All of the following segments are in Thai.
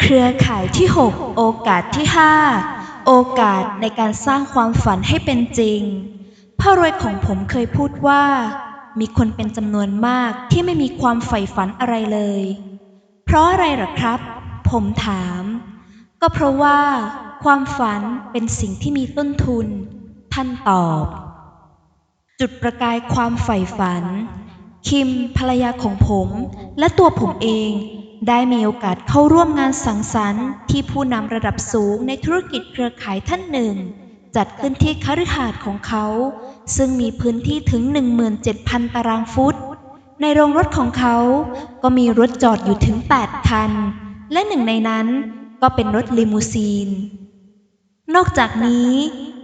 เครือข่ายที่ 6 โอกาสที่ 5 โอกาสในการสร้างความฝันให้เป็นจริง พ่อรวยของผมเคยพูดว่า มีคนเป็นจำนวนมากที่ไม่มีความใฝ่ฝันอะไรเลย เพราะอะไรหรอครับ ผมถาม ก็เพราะว่า ความฝันเป็นสิ่งที่มีต้นทุน ท่านตอบ จุดประกายความใฝ่ฝัน คิมภรรยาของผมและตัวผมเอง ได้มีโอกาสเข้าร่วมงานสังสรรค์ที่ผู้นำระดับสูงในธุรกิจเครือข่ายท่านหนึ่ง จัดขึ้นที่คฤหาสน์ของเขา ซึ่งมีพื้นที่ถึง 17,000 ตารางฟุต ในโรงรถของเขาก็มีรถจอดอยู่ถึง 8 คัน และหนึ่งในนั้นก็เป็นรถลิมูซีน นอกจากนี้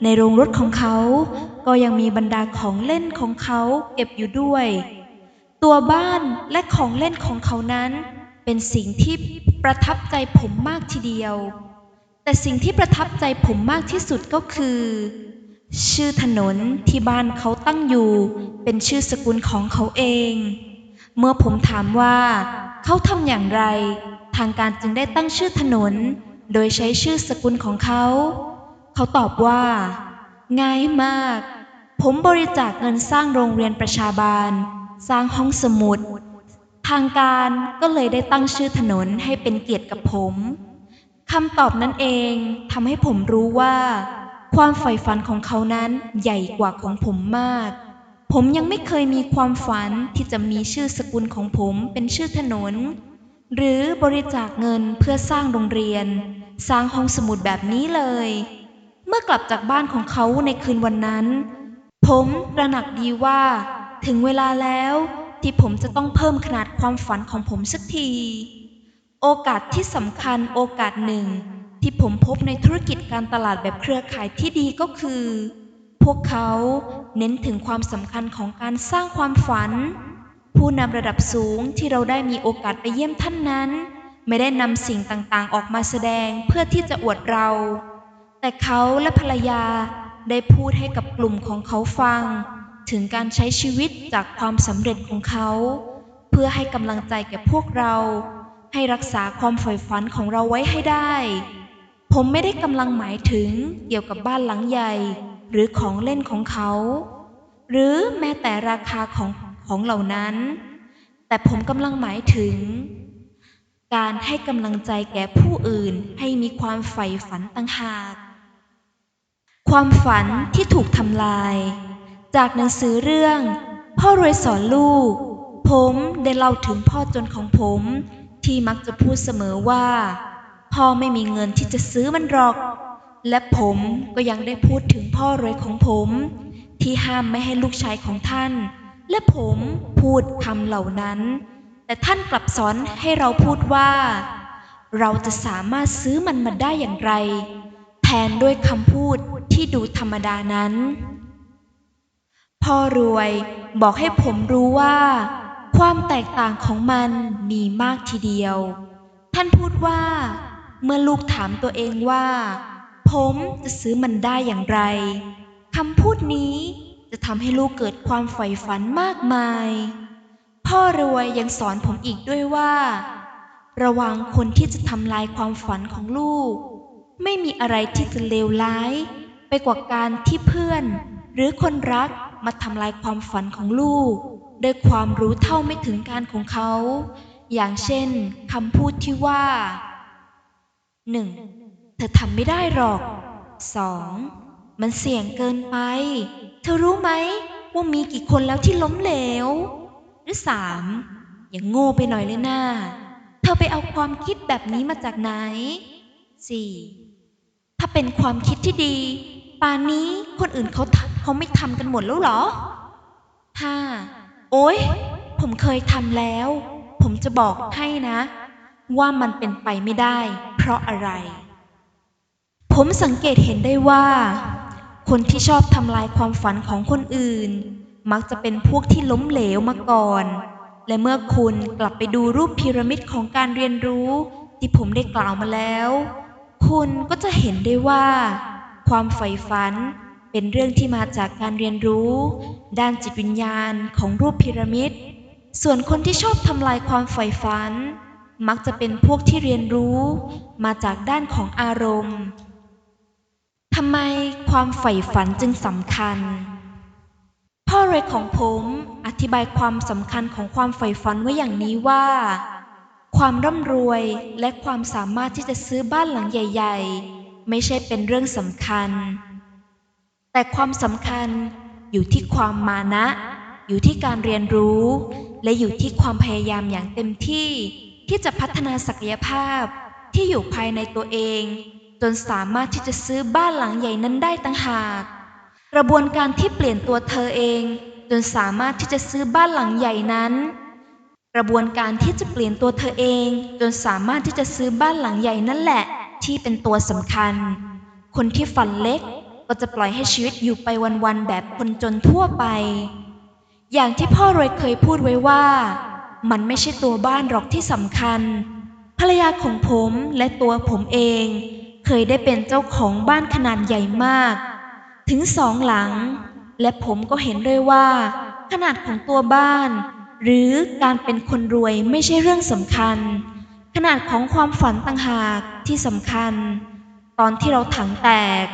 ในโรงรถของเขาก็ยังมีบรรดาของเล่นของเขาเก็บอยู่ด้วย ตัวบ้านและของเล่นของเขานั้น เป็นสิ่งที่ประทับใจผมมากทีเดียว แต่สิ่งที่ประทับใจผมมากที่สุดก็คือ ชื่อถนนที่บ้านเขาตั้งอยู่ เป็นชื่อสกุลของเขาเอง เมื่อผมถามว่า เขาทำอย่างไร ทางการจึงได้ตั้งชื่อถนน โดยใช้ชื่อสกุลของเขา เขาตอบว่า ง่ายมาก ผมบริจาคเงินสร้างโรงเรียนประชาบาล สร้างห้องสมุด ทางการก็เลยได้ตั้งชื่อถนนให้เป็นเกียรติกับผมคำตอบนั้นเองทำให้ผมรู้ว่า ความใฝ่ฝันของเขานั้นใหญ่กว่าของผมมาก ผมยังไม่เคยมีความฝันที่จะมีชื่อสกุลของผมเป็นชื่อถนน หรือบริจาคเงินเพื่อสร้างโรงเรียน สร้างห้องสมุดแบบนี้เลย เมื่อกลับจากบ้านของเขาในคืนวันนั้น ผมตระหนักดีว่า ถึงเวลาแล้ว ที่ผมจะต้องเพิ่มขนาดความฝันของผมสักที โอกาสที่สำคัญโอกาสหนึ่ง ที่ผมพบในธุรกิจการตลาดแบบเครือข่ายที่ดีก็คือ พวกเขาเน้นถึงความสำคัญของการสร้างความฝัน ผู้นำระดับสูงที่เราได้มีโอกาสไปเยี่ยมท่านนั้น ไม่ได้นำสิ่งต่างๆ ออกมาแสดงเพื่อที่จะอวดเรา แต่เขาและภรรยาได้พูดให้กับกลุ่มของเขาฟัง ถึงการใช้ชีวิตจากความสำเร็จของเขา เพื่อให้กำลังใจแก่พวกเรา ให้รักษาความใฝ่ฝันของเราไว้ให้ได้ ผมไม่ได้กำลังหมายถึงเกี่ยวกับบ้านหลังใหญ่ หรือของเล่นของเขา หรือแม้แต่ราคาของของเหล่านั้น แต่ผมกำลังหมายถึง การให้กำลังใจแก่ผู้อื่นให้มีความใฝ่ฝันต่างหาก ความฝันที่ถูกทำลาย จากหนังสือเรื่อง พ่อรวยสอนลูก ผมได้เล่าถึงพ่อจนของผม ที่มักจะพูดเสมอว่า พ่อไม่มีเงินที่จะซื้อมันหรอก และผมก็ยังได้พูดถึงพ่อรวยของผม ที่ห้ามไม่ให้ลูกชายของท่าน และผมพูดคำเหล่านั้น แต่ท่านกลับสอนให้เราพูดว่า เราจะสามารถซื้อมันมาได้อย่างไร แทนด้วยคำพูดที่ดูธรรมดานั้น พ่อรวยบอกให้ผมรู้ว่า ความแตกต่างของมันมีมากทีเดียว ท่านพูดว่า เมื่อลูกถามตัวเองว่า ผมจะซื้อมันได้อย่างไรคำพูดนี้จะทำให้ลูกเกิดความใฝ่ฝันมากมาย พ่อรวยยังสอนผมอีกด้วยว่า ระวังคนที่จะทำลายความฝันของลูก ไม่มีอะไรที่จะเลวร้าย ไปกว่าการที่เพื่อน หรือคนรัก มาทำลายความฝันของลูกด้วยความรู้เท่าไม่ถึงการของเขา อย่างเช่นคำพูดที่ว่า 1. เธอทำไม่ได้หรอก 2. มันเสี่ยงเกินไป เธอรู้ไหมว่ามีกี่คนแล้วที่ล้มเหลว หรือ 3. อย่างโง่ไปหน่อยเลยนะเธอไปเอาความคิดแบบนี้มาจากไหน 4. ถ้าเป็นความคิดที่ดี ป่านนี้คนอื่นเขาทำ เขาไม่ทำกันหมดแล้วเหรอ 5. โอ๊ยผมเคยทำแล้ว ผมจะบอกให้นะ ว่ามันเป็นไปไม่ได้ เพราะอะไร ผมสังเกตเห็นได้ว่า คนที่ชอบทำลายความฝันของคนอื่น มักจะเป็นพวกที่ล้มเหลวมาก่อน และเมื่อคุณกลับไปดูรูปพีระมิดของการเรียนรู้ ที่ผมได้กล่าวมาแล้ว คุณก็จะเห็นได้ว่า ความใฝ่ฝัน เป็นเรื่องที่มาจากการเรียนรู้ ด้านจิตวิญญาณของรูปพีระมิด ส่วนคนที่ชอบทำลายความใฝ่ฝัน มักจะเป็นพวกที่เรียนรู้ มาจากด้านของอารมณ์ทำไมความใฝ่ฝันจึงสำคัญ พ่อเรยของผมอธิบายความสำคัญของความใฝ่ฝันไว้อย่างนี้ว่า ความร่ำรวยและความสามารถที่จะซื้อบ้านหลังใหญ่ ๆ ไม่ใช่เป็นเรื่องสำคัญ แต่ความสำคัญอยู่ที่ความมานะ อยู่ที่การเรียนรู้ และอยู่ที่ความพยายามอย่างเต็มที่ ที่จะพัฒนาศักยภาพที่อยู่ภายในตัวเอง จนสามารถที่จะซื้อบ้านหลังใหญ่นั้นได้ต่างหาก กระบวนการที่เปลี่ยนตัวเธอเอง จนสามารถที่จะซื้อบ้านหลังใหญ่นั้น กระบวนการที่จะเปลี่ยนตัวเธอเอง จนสามารถที่จะซื้อบ้านหลังใหญ่นั่นแหละ ที่เป็นตัวสำคัญ คนที่ฝันเล็ก ก็จะปล่อยให้ชีวิตอยู่ไปวันๆแบบคนจนทั่วไป อย่างที่พ่อรวยเคยพูดไว้ว่า มันไม่ใช่ตัวบ้านหรอกที่สำคัญ ภรรยาของผมและตัวผมเอง เคยได้เป็นเจ้าของบ้านขนาดใหญ่มาก ถึงสองหลัง และผมก็เห็นด้วยว่า ขนาดของตัวบ้าน หรือการเป็นคนรวยไม่ใช่เรื่องสำคัญ ขนาดของความฝันต่างหากที่สำคัญ ตอนที่เราถังแตก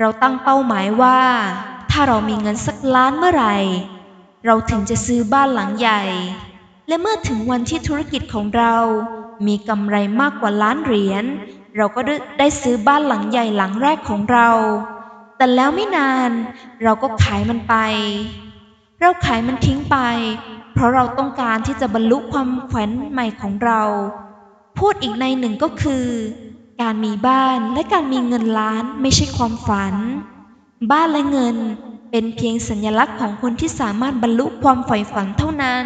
เราตั้งเป้าหมายว่า ถ้าเรามีเงินสักล้านเมื่อไหร่ เราถึงจะซื้อบ้านหลังใหญ่ และเมื่อถึงวันที่ธุรกิจของเรา มีกำไรมากกว่าล้านเหรียญ เราก็ได้ซื้อบ้านหลังใหญ่หลังแรกของเรา แต่แล้วไม่นานเราก็ขายมันไป เราขายมันทิ้งไป เพราะเราต้องการที่จะบรรลุความแขวนใหม่ของเรา พูดอีกในหนึ่งก็คือ การมีบ้านและการมีเงินล้านไม่ใช่ความฝัน บ้านและเงินเป็นเพียงสัญลักษณ์ของคนที่สามารถบรรลุความใฝ่ฝันเท่านั้น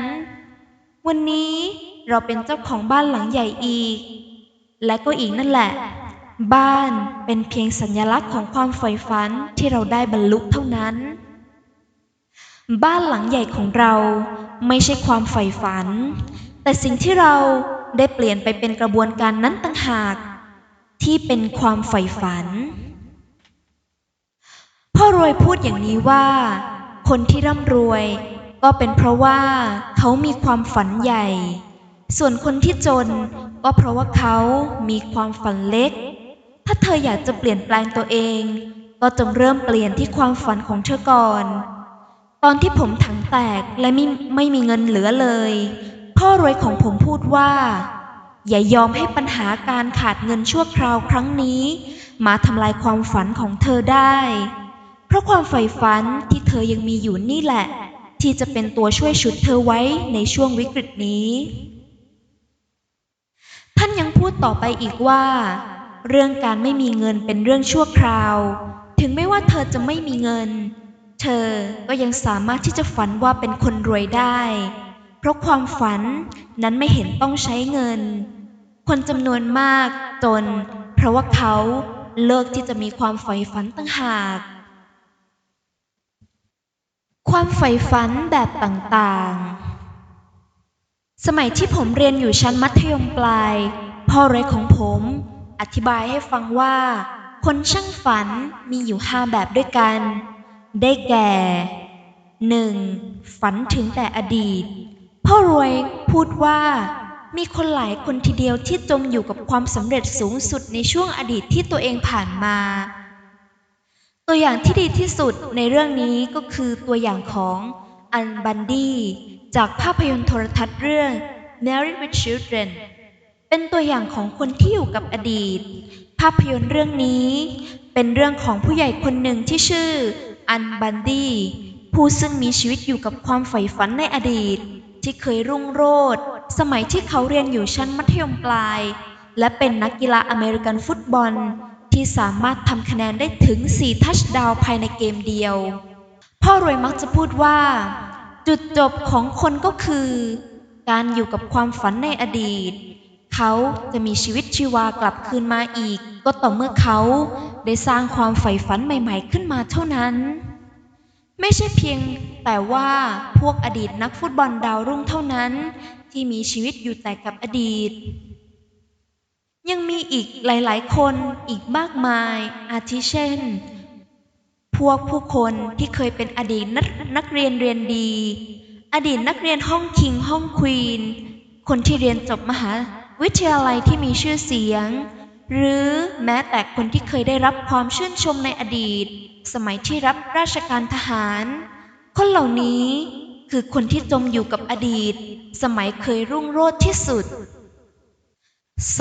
วันนี้เราเป็นเจ้าของบ้านหลังใหญ่อีก และก็อีกนั่นแหละ บ้านเป็นเพียงสัญลักษณ์ของความใฝ่ฝันที่เราได้บรรลุเท่านั้น บ้านหลังใหญ่ของเราไม่ใช่ความใฝ่ฝัน แต่สิ่งที่เราได้เปลี่ยนไปเป็นกระบวนการนั้นต่างหาก ที่เป็นความใฝ่ฝัน พ่อรวยพูดอย่างนี้ว่า คนที่ร่ำรวยก็เป็นเพราะว่าเขามีความฝันใหญ่ ส่วนคนที่จนก็เพราะว่าเขามีความฝันเล็ก ถ้าเธออยากจะเปลี่ยนแปลงตัวเอง ก็จงเริ่มเปลี่ยนที่ความฝันของเธอก่อน ตอนที่ผมถังแตกและไม่ไม่มีเงินเหลือเลย พ่อรวยของผมพูดว่า อย่ายอมให้ปัญหาการขาดเงินชั่วคราวครั้งนี้ มาทำลายความฝันของเธอได้ เพราะความใฝ่ฝันที่เธอยังมีอยู่นี่แหละ ที่จะเป็นตัวช่วยฉุดเธอไว้ในช่วงวิกฤตนี้ ท่านยังพูดต่อไปอีกว่า เรื่องการไม่มีเงินเป็นเรื่องชั่วคราว ถึงไม่ว่าเธอจะไม่มีเงิน เธอก็ยังสามารถที่จะฝันว่าเป็นคนรวยได้ เพราะความฝันนั้นไม่เห็นต้องใช้เงิน คนจำนวนมากจน เพราะว่าเขาเลิกที่จะมีความใฝ่ฝันต่างหาก ความใฝ่ฝันแบบต่างๆ สมัยที่ผมเรียนอยู่ชั้นมัธยมปลาย พ่อเรยของผม อธิบายให้ฟังว่า คนช่างฝันมีอยู่ห้าแบบด้วยกัน ได้แก่ 1. ฝันถึงแต่อดีต พ่อรวยพูดว่ามีคนหลายคนทีเดียวที่จมอยู่กับความสำเร็จสูงสุดในช่วงอดีตที่ตัวเองผ่านมา ตัวอย่างที่ดีที่สุดในเรื่องนี้ก็คือตัวอย่างของอันบันดีจากภาพยนตร์โทรทัศน์เรื่อง Married with Children เป็นตัวอย่างของคนที่อยู่กับอดีต ภาพยนตร์เรื่องนี้ เป็นเรื่องของผู้ใหญ่คนหนึ่งที่ชื่ออันบันดีผู้ซึ่งมีชีวิตอยู่กับความใฝ่ฝันในอดีต ที่เคยรุ่งโรจน์สมัยที่เขาเรียนอยู่ชั้นมัธยมปลาย และเป็นนักกีฬาอเมริกันฟุตบอล ที่สามารถทำคะแนนได้ถึง 4 ทัชดาวภายในเกมเดียว พ่อรวยมักจะพูดว่า จุดจบของคนก็คือ การอยู่กับความฝันในอดีต เขาจะมีชีวิตชีวากลับคืนมาอีก ก็ต่อเมื่อเขาได้สร้างความใฝ่ฝันใหม่ ๆ ขึ้นมาเท่านั้น ไม่ใช่เพียงแต่ว่าพวกอดีตนักฟุตบอลดาวรุ่งเท่านั้น ที่มีชีวิตอยู่แต่กับอดีต ยังมีอีกหลายๆ คนอีกมากมาย อาทิเช่น พวกผู้คนที่เคยเป็นอดีตนักนักเรียนเรียนดี อดีตนักเรียนห้องคิงห้องควีน คนที่เรียนจบมหาวิทยาลัยที่มีชื่อเสียง หรือแม้แต่คนที่เคยได้รับความชื่นชมในอดีต สมัยที่รับราชการทหาร คนเหล่านี้คือคนที่จมอยู่กับอดีต สมัยเคยรุ่งโรจน์ที่สุด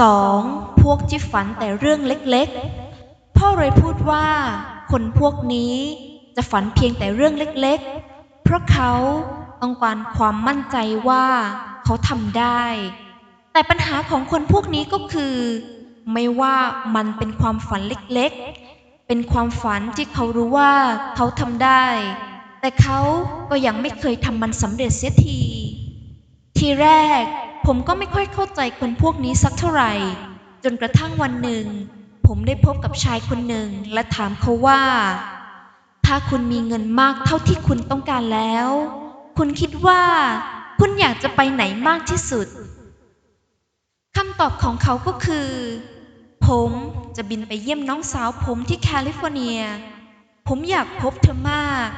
2. พวกที่ฝันแต่เรื่องเล็กๆ พ่อเลยพูดว่า คนพวกนี้จะฝันเพียงแต่เรื่องเล็กๆ เพราะเขาต้องการความมั่นใจว่าเขาทำได้ แต่ปัญหาของคนพวกนี้ก็คือ ไม่ว่ามันเป็นความฝันเล็กๆ เป็นความฝันที่เขารู้ว่าเขาทำได้ แต่เขาก็ยังไม่เคยทำมันสำเร็จเสียที ทีแรกผมก็ไม่ค่อยเข้าใจคนพวกนี้สักเท่าไหร่ จนกระทั่งวันหนึ่ง ผมได้พบกับชายคนหนึ่งและถามเขาว่า ถ้าคุณมีเงินมากเท่าที่คุณต้องการแล้ว คุณคิดว่า คุณอยากจะไปไหนมากที่สุดคำตอบของเขาก็คือ ผมจะบินไปเยี่ยมน้องสาวผมที่แคลิฟอร์เนีย ผมอยากพบเธอมาก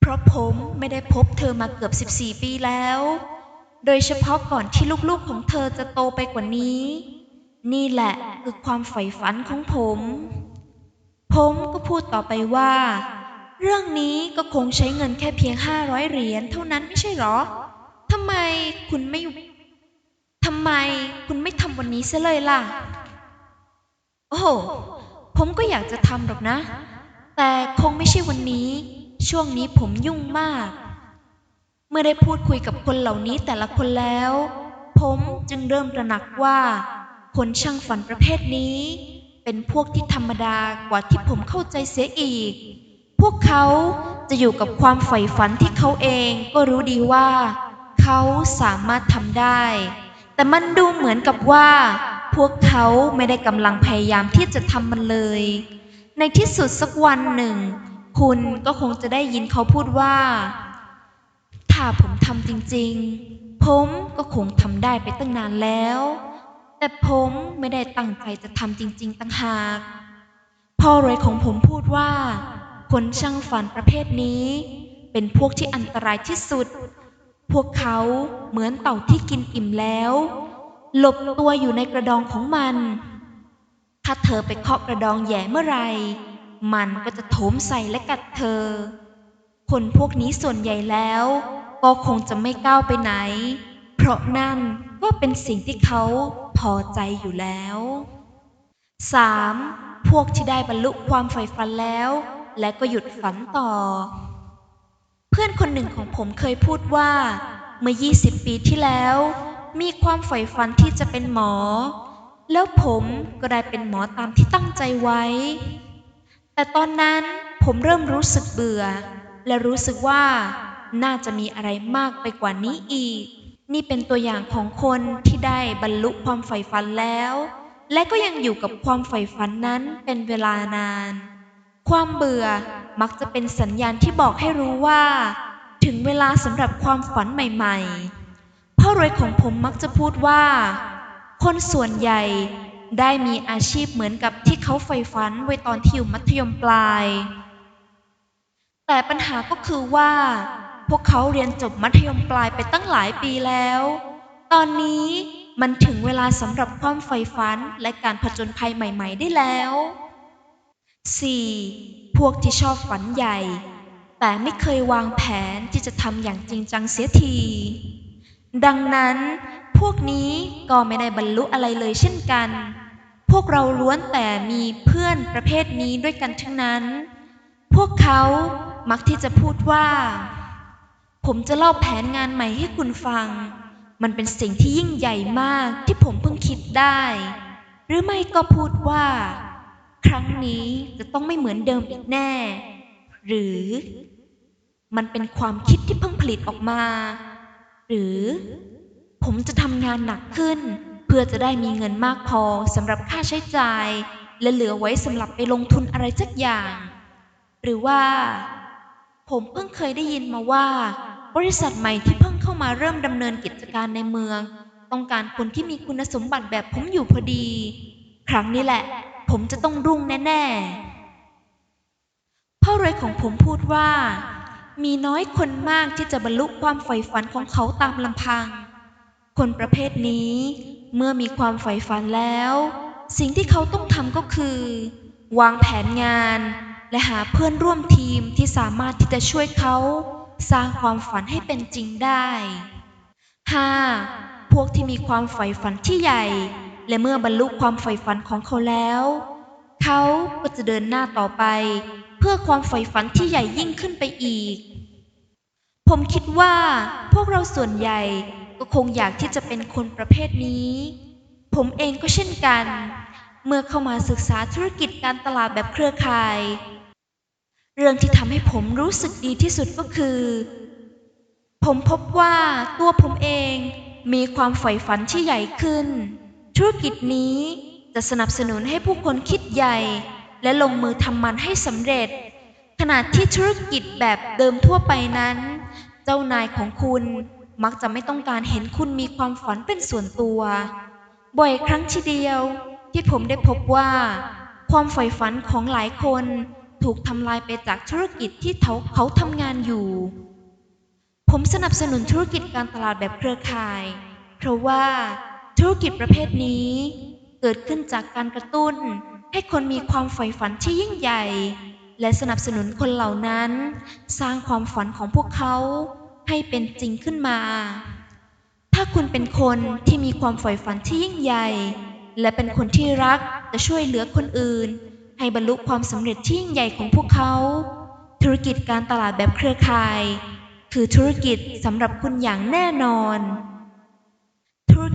เพราะผมไม่ได้พบเธอมาเกือบ 14 ปีแล้ว โดยเฉพาะก่อนที่ลูกๆของเธอจะโตไปกว่านี้ นี่แหละคือความใฝ่ฝันของผม ผมก็พูดต่อไปว่า เรื่องนี้ก็คงใช้เงินแค่เพียง 500 เหรียญเท่านั้นไม่ใช่หรอทำไมคุณไม่ ไมคุณไม่ทำวันนี้เสียเลยล่ะ โอ้โห ผมก็อยากจะทำหรอกนะ แต่คงไม่ใช่วันนี้ ช่วงนี้ผมยุ่งมาก เมื่อได้พูดคุยกับคนเหล่านี้แต่ละคนแล้ว ผมจึงเริ่มตระหนักว่า คนช่างฝันประเภทนี้ เป็นพวกที่ธรรมดากว่าที่ผมเข้าใจเสียอีก พวกเขาจะอยู่กับความใฝ่ฝันที่เขาเองก็รู้ดีว่า เขาสามารถทำได้ แต่มันดูเหมือนกับว่า พวกเขาไม่ได้กำลังพยายามที่จะทำมันเลย ในที่สุดสักวันหนึ่ง คุณก็คงจะได้ยินเขาพูดว่า ถ้าผมทำจริงๆ ผมก็คงทำได้ไปตั้งนานแล้ว แต่ผมไม่ได้ตั้งใจจะทำจริง ๆตั้งหาก พ่อรวยของผมพูดว่า คนช่างฝันประเภทนี้ เป็นพวกที่อันตรายที่สุด พวกเขาเหมือนเต่าที่กินอิ่มแล้ว หลบตัวอยู่ในกระดองของมัน ถ้าเธอไปเคาะกระดองแย่เมื่อไร มันก็จะโถมใส่และกัดเธอ คนพวกนี้ส่วนใหญ่แล้ว ก็คงจะไม่ก้าวไปไหน เพราะนั่นก็เป็นสิ่งที่เขาพอใจอยู่แล้ว 3. พวกที่ได้บรรลุความใฝ่ฝันแล้ว และก็หยุดฝันต่อ พื่อนคนหนึ่งของผมเคยพูดว่า เมื่อ 20 ปีที่แล้ว มีความใฝ่ฝันที่จะเป็นหมอ แล้วผมก็ได้เป็นหมอตามที่ตั้งใจไว้ แต่ตอนนั้นผมเริ่มรู้สึกเบื่อ และรู้สึกว่าน่าจะมีอะไรมากไปกว่านี้อีก นี่เป็นตัวอย่างของคนที่ได้บรรลุความใฝ่ฝันแล้ว และก็ยังอยู่กับความใฝ่ฝันนั้นเป็นเวลานาน ความเบื่อ มักจะเป็นสัญญาณที่บอกให้รู้ว่า ถึงเวลาสำหรับความฝันใหม่ๆ พ่อรวยของผมมักจะพูดว่า คนส่วนใหญ่ได้มีอาชีพเหมือนกับที่เขาใฝ่ฝันไว้ตอนที่อยู่มัธยมปลาย แต่ปัญหาก็คือว่า พวกเขาเรียนจบมัธยมปลายไปตั้งหลายปีแล้ว ตอนนี้มันถึงเวลาสำหรับความใฝ่ฝันและการผจญภัยใหม่ ๆ ได้แล้ว 4. พวกที่ชอบฝันใหญ่ แต่ไม่เคยวางแผนที่จะทำอย่างจริงจังเสียที ดังนั้นพวกนี้ก็ไม่ได้บรรลุอะไรเลยเช่นกัน พวกเราล้วนแต่มีเพื่อนประเภทนี้ด้วยกันทั้งนั้น พวกเขามักที่จะพูดว่า ผมจะเล่าแผนงานใหม่ให้คุณฟัง มันเป็นสิ่งที่ยิ่งใหญ่มากที่ผมเพิ่งคิดได้ หรือไม่ก็พูดว่า ครั้งนี้จะต้องไม่เหมือนเดิมอีกแน่ หรือมันเป็นความคิดที่เพิ่งผลิตออกมา หรือผมจะทำงานหนักขึ้น เพื่อจะได้มีเงินมากพอสำหรับค่าใช้จ่าย และเหลือไว้สำหรับไปลงทุนอะไรสักอย่าง หรือว่า ผมเพิ่งเคยได้ยินมาว่า บริษัทใหม่ที่เพิ่งเข้ามาเริ่มดำเนินกิจการในเมือง ต้องการคนที่มีคุณสมบัติแบบผมอยู่พอดี ครั้งนี้แหละ ผมจะต้องรุ่งแน่ๆพ่อรวยของผมพูดว่า มีน้อยคนมากที่จะบรรลุความใฝ่ฝันของเขาตามลำพัง คนประเภทนี้เมื่อมีความใฝ่ฝันแล้ว สิ่งที่เขาต้องทำก็คือ วางแผนงาน และหาเพื่อนร่วมทีมที่สามารถที่จะช่วยเขาสร้างความฝันให้เป็นจริงได้ 5. พวกที่มีความใฝ่ฝันที่ใหญ่ และเมื่อบรรลุความใฝ่ฝันของเขาแล้ว เขาก็จะเดินหน้าต่อไป เพื่อความใฝ่ฝันที่ใหญ่ยิ่งขึ้นไปอีก ผมคิดว่าพวกเราส่วนใหญ่ก็คงอยากที่จะเป็นคนประเภทนี้ ผมเองก็เช่นกัน เมื่อเข้ามาศึกษาธุรกิจการตลาดแบบเครือข่าย เรื่องที่ทำให้ผมรู้สึกดีที่สุดก็คือ ผมพบว่าตัวผมเองมีความใฝ่ฝันที่ใหญ่ขึ้น ธุรกิจนี้จะสนับสนุนให้ผู้คนคิดใหญ่ และลงมือทำมันให้สำเร็จ ขณะที่ธุรกิจแบบเดิมทั่วไปนั้น เจ้านายของคุณมักจะไม่ต้องการเห็นคุณมีความฝันเป็นส่วนตัว บ่อยครั้งทีเดียวที่ผมได้พบว่า ความใฝ่ฝันของหลายคนถูกทำลายไปจากธุรกิจที่เขาเขาทำงานอยู่ ผมสนับสนุนธุรกิจการตลาดแบบเครือข่าย เพราะว่า ธุรกิจประเภทนี้เกิดขึ้นจากการกระตุ้น ให้คนมีความใฝ่ฝันที่ยิ่งใหญ่ และสนับสนุนคนเหล่านั้น สร้างความฝันของพวกเขาให้เป็นจริงขึ้นมา ถ้าคุณเป็นคนที่มีความใฝ่ฝันที่ยิ่งใหญ่ และเป็นคนที่รักจะช่วยเหลือคนอื่น ให้บรรลุความสำเร็จที่ยิ่งใหญ่ของพวกเขา ธุรกิจการตลาดแบบเครือข่าย คือธุรกิจสำหรับคุณอย่างแน่นอน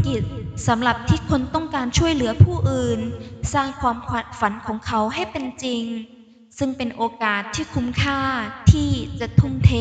กิจสำหรับที่คนต้องการช่วยเหลือผู้อื่น สร้างความฝันของเขาให้เป็นจริง ซึ่งเป็นโอกาสที่คุ้มค่าที่จะทุ่มเท